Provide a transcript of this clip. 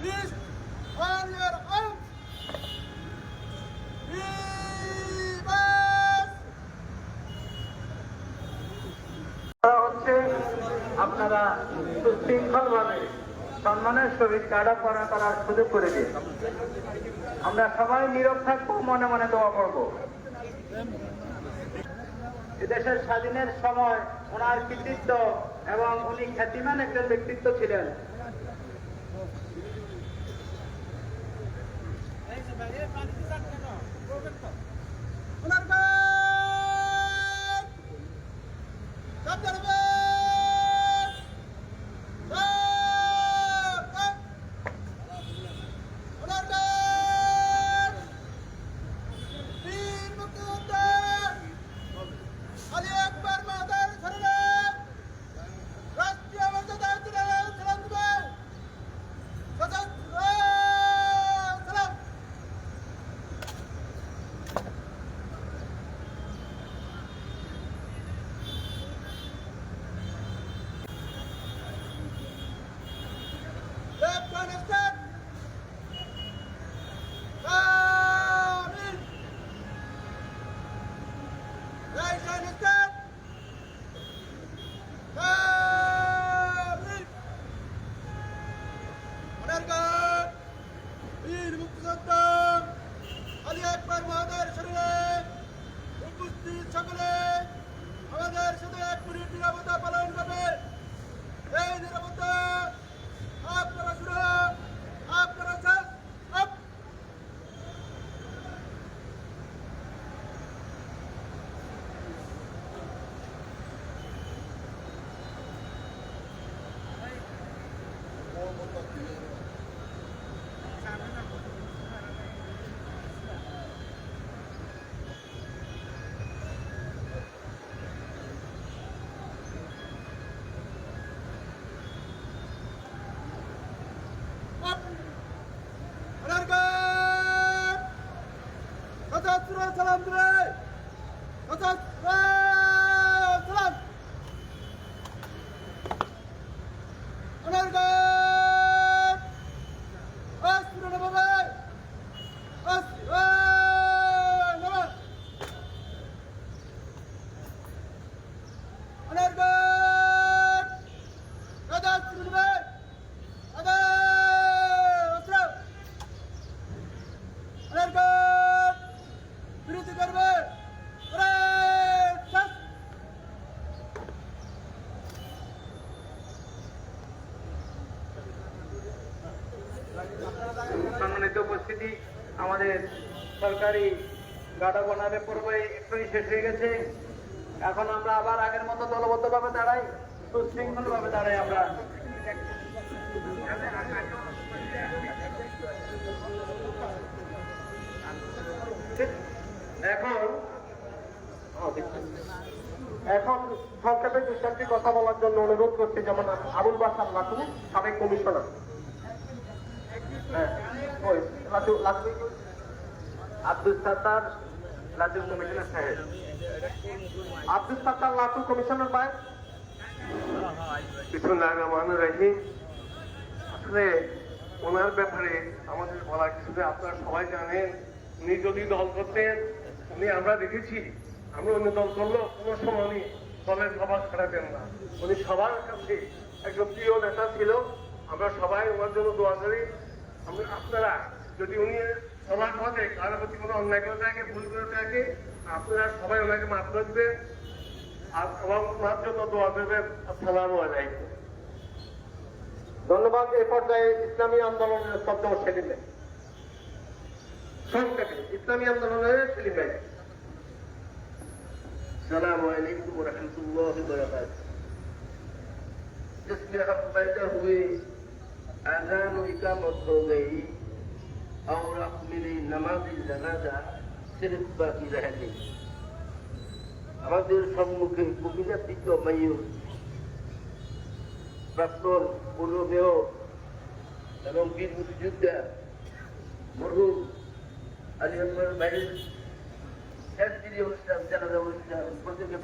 Arms. হচ্ছে আপনারা সুশৃঙ্খল ভাবে সম্মানের সহিত কাটা পড়া করার সুযোগ করে দিন আমরা সবাই নীরব থাকব, মনে মনে দোয়া করব। দেশের স্বাধীনের সময় ওনার কৃতিত্ব এবং উনি খ্যাতিমান একজন ব্যক্তিত্ব ছিলেন। Unargan! মহাদের শরীরে উপস্থিত সকলে আমাদের সাথে এক মিনিট নিরাপত্তা পালন করবে এই নিরাপত্তা সালাম দেবে সশস্ত্র সম্মানিত উপস্থিতি আমাদের সরকারি গাড়া বনারে পর্ব একটুই শেষ হয়ে গেছে। এখন আমরা আবার আগের মতো দলবদ্ধভাবে দাঁড়াই সুশৃঙ্খল ভাবে দাঁড়াই আমরা। এখন এখন সংক্ষেপে দু চারটি কথা বলার জন্য অনুরোধ করছি যেমন আবুল বাসার লাটু সাবেক কমিশনার। আসলে ওনার ব্যাপারে আমাদের বলার কিছু আপনারা সবাই জানেন, উনি যদি দল করতেন, উনি আমরা দেখেছি, আমরা অন্য দল করলেও কোনো সময় উনি দলের সভা খারাপেন না। উনি সবার কাছে একজন প্রিয় নেতা ছিল, আমরা সবাই ওনার জন্য দোয়া করি। আপনারা যদি উনি সবার পথে কারো প্রতি কোনো অন্যায় করে থাকে ভুল করে থাকে আপনারা সবাই ওনাকে মাফ করবেন আর এবং ওনার জন্য দোয়া দেবেন আসসালামু আলাইকুম ধন্যবাদ এই পর্যায়ে ইসলামী আন্দোলনের শব্দ সেলিম ভাই সংক্ষেপে ইসলামী আন্দোলনের সেলিম ভাই السلام عليكم ورحمة الله وبركاته जिसमें हम बैठे हुए आजान इकामत हो गई और अब मेरी नमाज जनाजा सिर्फ बाकी रह गई আমাদের সম্মুখে কবিরাতিক মায়ুর প্রাক্তন পূর্ব মেয়র এবং বীর মুক্তিযোদ্ধা মরহুম আলী আকবর ভাইয়ের শেষ দিদি অনুষ্ঠান জানাজা অনুষ্ঠান প্রত্যেকে